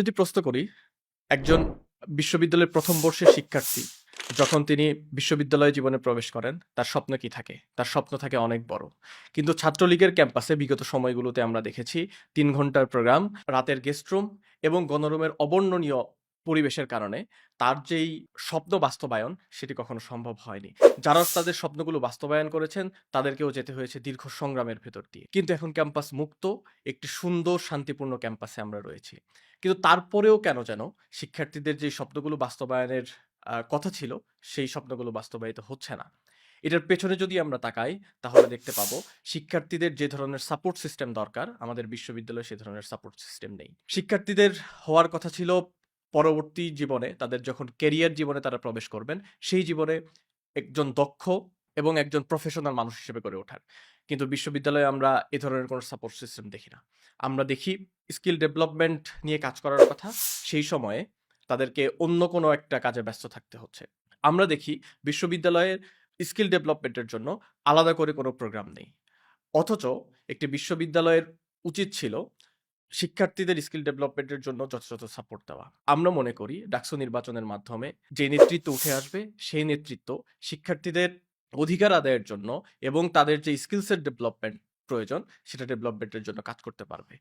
যদি প্রশ্ন করি, একজন বিশ্ববিদ্যালয়ের প্রথম বর্ষের শিক্ষার্থী, যখন তিনি বিশ্ববিদ্যালয় জীবনে প্রবেশ করেন, তার স্বপ্ন কি থাকে? তার স্বপ্ন থাকে অনেক বড়। কিন্তু ছাত্রলীগের ক্যাম্পাসে বিগত সময়গুলোতে আমরা দেখেছি, তিন ঘণ্টার প্রোগ্রাম, রাতের গেস্ট রুম এবং গণরুমের অবর্ণনীয় পরিবেশের কারণে তার যেই স্বপ্ন বাস্তবায়ন সেটি কখনো সম্ভব হয়নি। যারা তাদের স্বপ্নগুলো বাস্তবায়ন করেছেন, তাদেরকেও যেতে হয়েছে দীর্ঘ সংগ্রামের ভেতর দিয়ে। কিন্তু এখন ক্যাম্পাস মুক্ত, একটি সুন্দর, শান্তিপূর্ণ ক্যাম্পাসে আমরা রয়েছি। কিন্তু তারপরেও কেন যেন শিক্ষার্থীদের যে স্বপ্নগুলো বাস্তবায়নের কথা ছিল, সেই স্বপ্নগুলো বাস্তবায়িত হচ্ছে না। এটার পেছনে যদি আমরা তাকাই, তাহলে দেখতে পাবো শিক্ষার্থীদের যে ধরনের সাপোর্ট সিস্টেম দরকার, আমাদের বিশ্ববিদ্যালয়ে সে ধরনের সাপোর্ট সিস্টেম নেই। শিক্ষার্থীদের হওয়ার কথা ছিল পরবর্তী জীবনে তাদের যখন কেরিয়ার জীবনে তারা প্রবেশ করবেন, সেই জীবনে একজন দক্ষ এবং একজন প্রফেশনাল মানুষ হিসেবে করে ওঠার। কিন্তু বিশ্ববিদ্যালয়ে আমরা এ ধরনের কোনো সাপোর্ট সিস্টেম দেখি না। আমরা দেখি স্কিল ডেভেলপমেন্ট নিয়ে কাজ করার কথা, সেই সময়ে তাদেরকে অন্য কোনো একটা কাজে ব্যস্ত থাকতে হচ্ছে। আমরা দেখি বিশ্ববিদ্যালয়ের স্কিল ডেভেলপমেন্টের জন্য আলাদা করে কোনো প্রোগ্রাম নেই। অথচ একটি বিশ্ববিদ্যালয়ের উচিত ছিল শিক্ষার্থীদের স্কিল ডেভেলপমেন্টের জন্য যথাযথ সাপোর্ট দেওয়া। আমরা মনে করি ডাকসু নির্বাচনের মাধ্যমে যে নেতৃত্ব উঠে আসবে, সেই নেতৃত্ব শিক্ষার্থীদের অধিকার আদায়ের জন্য এবং তাদের যে স্কিলসের ডেভেলপমেন্ট প্রয়োজন, সেটা ডেভেলপমেন্টের জন্য কাজ করতে পারবে।